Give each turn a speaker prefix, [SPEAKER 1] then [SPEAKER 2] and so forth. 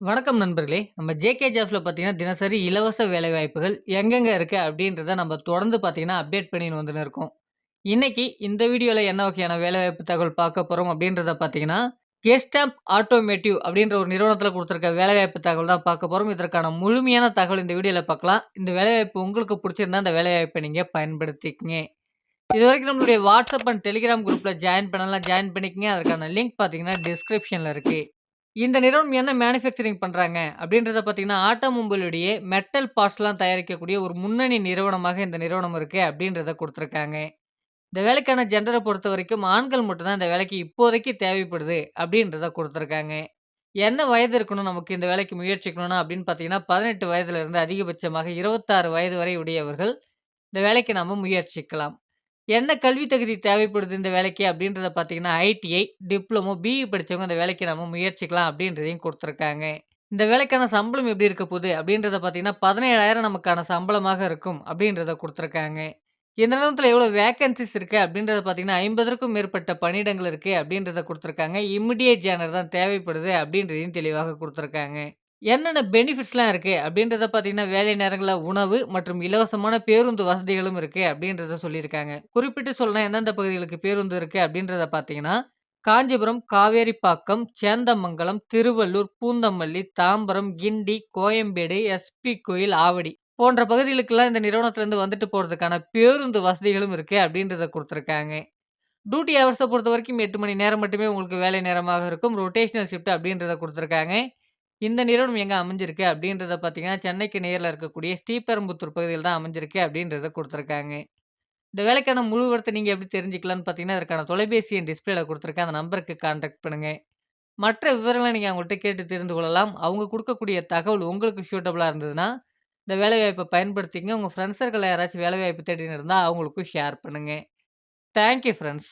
[SPEAKER 1] வணக்கம் நண்பர்களே! நம்ம ஜேகே ஜாப்ஸ்ல பார்த்தீங்கன்னா, தினசரி இலவச வேலைவாய்ப்புகள் எங்கெங்க இருக்கு அப்படின்றத நம்ம தொடர்ந்து பார்த்தீங்கன்னா, அப்டேட் பண்ணின்னு வந்துன்னு இருக்கோம். இன்னைக்கு இந்த வீடியோவில் என்ன வகையான வேலைவாய்ப்பு தகவல் பார்க்க போறோம் அப்படின்றத பார்த்தீங்கன்னா, கெஸ்டாம்ப் ஆட்டோமேட்டிவ் அப்படின்ற ஒரு நிறுவனத்தில் கொடுத்துருக்க வேலைவாய்ப்பு தகவல் தான் பார்க்க போறோம். இதற்கான முழுமையான தகவல் இந்த வீடியோவில் பார்க்கலாம். இந்த வேலைவாய்ப்பு உங்களுக்கு பிடிச்சிருந்தா இந்த வேலைவாய்ப்ப நீங்க பயன்படுத்திக்கங்க. இதுவரைக்கும் நம்மளுடைய வாட்ஸ்அப் அண்ட் டெலிகிராம் குரூப்பில் ஜாயின் பண்ணலாம் ஜாயின் பண்ணிக்கங்க. அதற்கான லிங்க் பார்த்தீங்கன்னா, டிஸ்கிரிப்ஷனில் இருக்குது இந்த நிறுவனம் என்ன மேனுஃபேக்சரிங் பண்றாங்க அப்படின்றத பார்த்தீங்கன்னா, ஆட்டோமொபைலுடைய மெட்டல் பார்ட்ஸ்லாம் தயாரிக்கக்கூடிய ஒரு முன்னணி நிறுவனமாக இந்த நிறுவனம் இருக்கு அப்படின்றத குடுத்துருக்காங்க. இந்த வேலைக்கான ஜெண்டர பொறுத்தவரைக்கும் ஆண்கள் மட்டும் தான் இந்த வேலைக்கு இப்போதைக்கு தேவைப்படுது அப்படின்றத குடுத்துருக்காங்க. என்ன வயது இருக்கணும் நமக்கு இந்த வேலைக்கு முயற்சிக்கணும்னா அப்படின்னு பார்த்தீங்கன்னா, 18 வயதிலிருந்து அதிகபட்சமாக 26 வயது வரை உடையவர்கள் இந்த வேலைக்கு நாம முயற்சிக்கலாம். என்ன கல்வி தகுதி தேவைப்படுது இந்த வேலைக்கு அப்படின்றத பார்த்தீங்கன்னா, ஐடிஐ, டிப்ளமோ, பிஇ படிச்சவங்க இந்த வேலைக்கு நம்ம முயற்சிக்கலாம் அப்படின்றதையும் கொடுத்துருக்காங்க. இந்த வேலைக்கான சம்பளம் எப்படி இருக்க போகுது அப்படின்றத பார்த்தீங்கன்னா, 17,000 நமக்கான சம்பளமாக இருக்கும் அப்படின்றத கொடுத்துருக்காங்க. இந்த நிறுவனத்தில எவ்வளோ வேக்கன்சிஸ் இருக்குது அப்படின்றத பார்த்தீங்கன்னா, 50க்கும் மேற்பட்ட பணியிடங்கள் இருக்குது அப்படின்றத கொடுத்துருக்காங்க. இமிடியேட் ஜேனர் தான் தேவைப்படுது அப்படின்றதையும் தெளிவாக கொடுத்துருக்காங்க. என்னென்ன பெனிஃபிட்ஸ்லாம் இருக்கு அப்படின்றத பார்த்தீங்கன்னா, வேலை நேரங்கள்ல உணவு மற்றும் இலவசமான பேருந்து வசதிகளும் இருக்கு அப்படின்றத சொல்லியிருக்காங்க. குறிப்பிட்டு சொல்லணும்னா எந்தெந்த பகுதிகளுக்கு பேருந்து இருக்கு அப்படின்றத பார்த்தீங்கன்னா, காஞ்சிபுரம், காவேரிப்பாக்கம், சேந்தமங்கலம், திருவள்ளூர், பூந்தமல்லி, தாம்பரம், கிண்டி, கோயம்பேடு, எஸ்பி கோயில், ஆவடி போன்ற பகுதிகளுக்கெல்லாம் இந்த நிறுவனத்திலேருந்து வந்துட்டு போறதுக்கான பேருந்து வசதிகளும் இருக்கு அப்படின்றத குடுத்துருக்காங்க. டியூட்டி ஹவர்ஸ பொறுத்தவரைக்கும் 8 மணி நேரம் மட்டுமே உங்களுக்கு வேலை நேரமாக இருக்கும். ரொட்டேஷனல் ஷிஃப்ட் அப்படின்றத குடுத்துருக்காங்க. இந்த நிறுவனம் எங்க அமைஞ்சிருக்கு அப்படின்றத பார்த்தீங்கன்னா, சென்னைக்கு நேரில் இருக்கக்கூடிய ஸ்ரீபெரும்புத்தூர் பகுதியில தான் அமைஞ்சிருக்கு அப்படின்றத குடுத்துருக்காங்க. இந்த வேலைக்கான முழு விவரத்த நீங்க எப்டி தெரிஞ்சுக்கலாம்னு பார்த்தீங்கன்னா, அதற்கான தொலைபேசி எண் டிஸ்ப்ளேல குடுத்துருக்கேன். அந்த நம்பருக்கு கான்டாக்ட் பண்ணுங்க. மற்ற விவரங்கள நீங்க அவங்கள்ட்ட கேட்டு தெரிந்து கொள்ளலாம். அவங்க குடுக்கக்கூடிய தகவல் உங்களுக்கு சூட்டபிளா இருந்ததுன்னா, இந்த வேலைவாய்ப்ப பயன்படுத்திக்கங்க. உங்க ஃப்ரெண்ட்ஸ் சர்க்கிள்ல யாராச்சும் வேலைவாய்ப்பு தேடின்னு இருந்தா அவங்களுக்கும் ஷேர் பண்ணுங்க. Thank you friends.